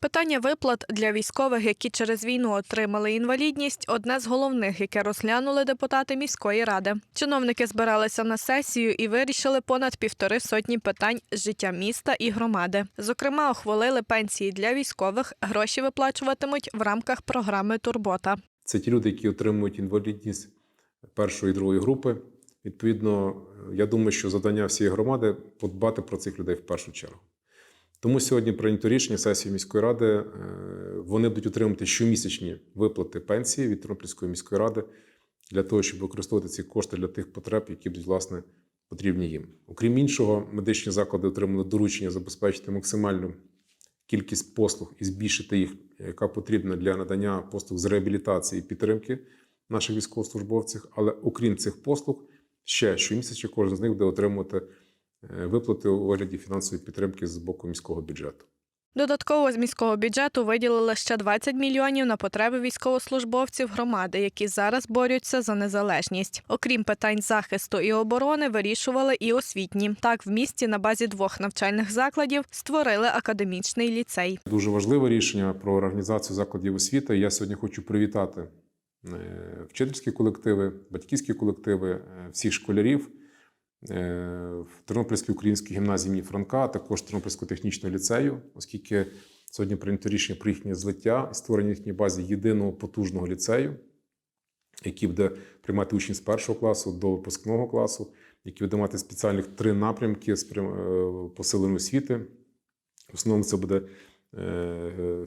Питання виплат для військових, які через війну отримали інвалідність, одне з головних, яке розглянули депутати міської ради. Чиновники збиралися на сесію і вирішили понад півтори сотні питань з життя міста і громади. Зокрема, ухвалили пенсії для військових. Гроші виплачуватимуть в рамках програми Турбота. Це ті люди, які отримують інвалідність першої і другої групи. Відповідно, я думаю, що завдання всієї громади подбати про цих людей в першу чергу. Тому сьогодні прийнято рішення сесії міської ради. е, Вони будуть отримувати щомісячні виплати пенсії від Тернопільської міської ради для того, щоб використовувати ці кошти для тих потреб, які будуть власне потрібні їм. Окрім іншого, медичні заклади отримали доручення забезпечити максимальну кількість послуг і збільшити їх, яка потрібна для надання послуг з реабілітації і підтримки наших військовослужбовців. Але окрім цих послуг, ще щомісяця кожен з них буде отримувати виплати у вигляді фінансової підтримки з боку міського бюджету. Додатково з міського бюджету виділили ще 20 мільйонів на потреби військовослужбовців громади, які зараз борються за незалежність. Окрім питань захисту і оборони, вирішували і освітні. Так, в місті на базі двох навчальних закладів створили академічний ліцей. Дуже важливе рішення про організацію закладів освіти. Я сьогодні хочу привітати е, вчительські колективи, батьківські колективи, е, всіх школярів е, в Тернопільській українській гімназії імені Франка, а також Тернопільського технічного ліцею, оскільки сьогодні прийнято рішення про їхнє злиття і створення їхній базі єдиного потужного ліцею, який буде приймати учнів з першого класу до випускного класу, який буде мати спеціальних три напрямки з е, посиленої освіти. В основному це буде е, е,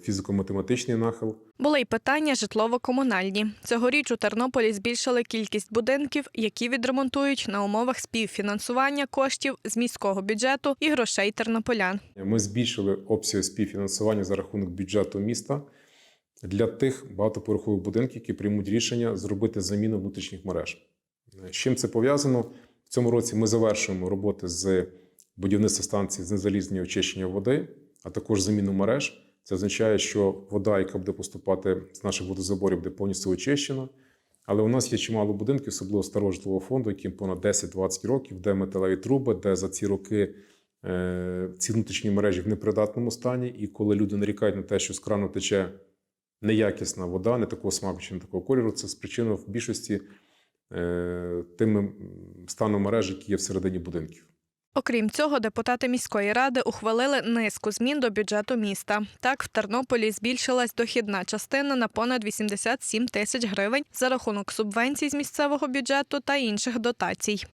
фізико-математичний нахил. Були й питання житлово-комунальні. Цьогоріч у Тернополі збільшили кількість будинків, які відремонтують на умовах співфінансування коштів з міського бюджету і грошей тернополян. Ми збільшили обсяг співфінансування за рахунок бюджету міста для тих багатоповерхових будинків, які приймуть рішення зробити заміну внутрішніх мереж. З чим це пов'язано? В цьому році ми завершуємо роботи з будівництва станції з незалізнення очищення води, а також заміну мереж. Це означає, що вода, яка буде поступати з наших водозаборів, буде повністю очищена. Але у нас є чимало будинків, особливо старого житлового фонду, яким понад 10-20 років, де металеві труби, де за ці роки е, ці внутрішні мережі в непридатному стані. І коли люди нарікають на те, що з крану тече неякісна вода, не такого смаку чи не такого кольору, це спричинено в більшості е, тим станом мереж, які є всередині будинків. Окрім цього, депутати міської ради ухвалили низку змін до бюджету міста. Так, в Тернополі збільшилась дохідна частина на понад 87 тисяч гривень за рахунок субвенцій з місцевого бюджету та інших дотацій.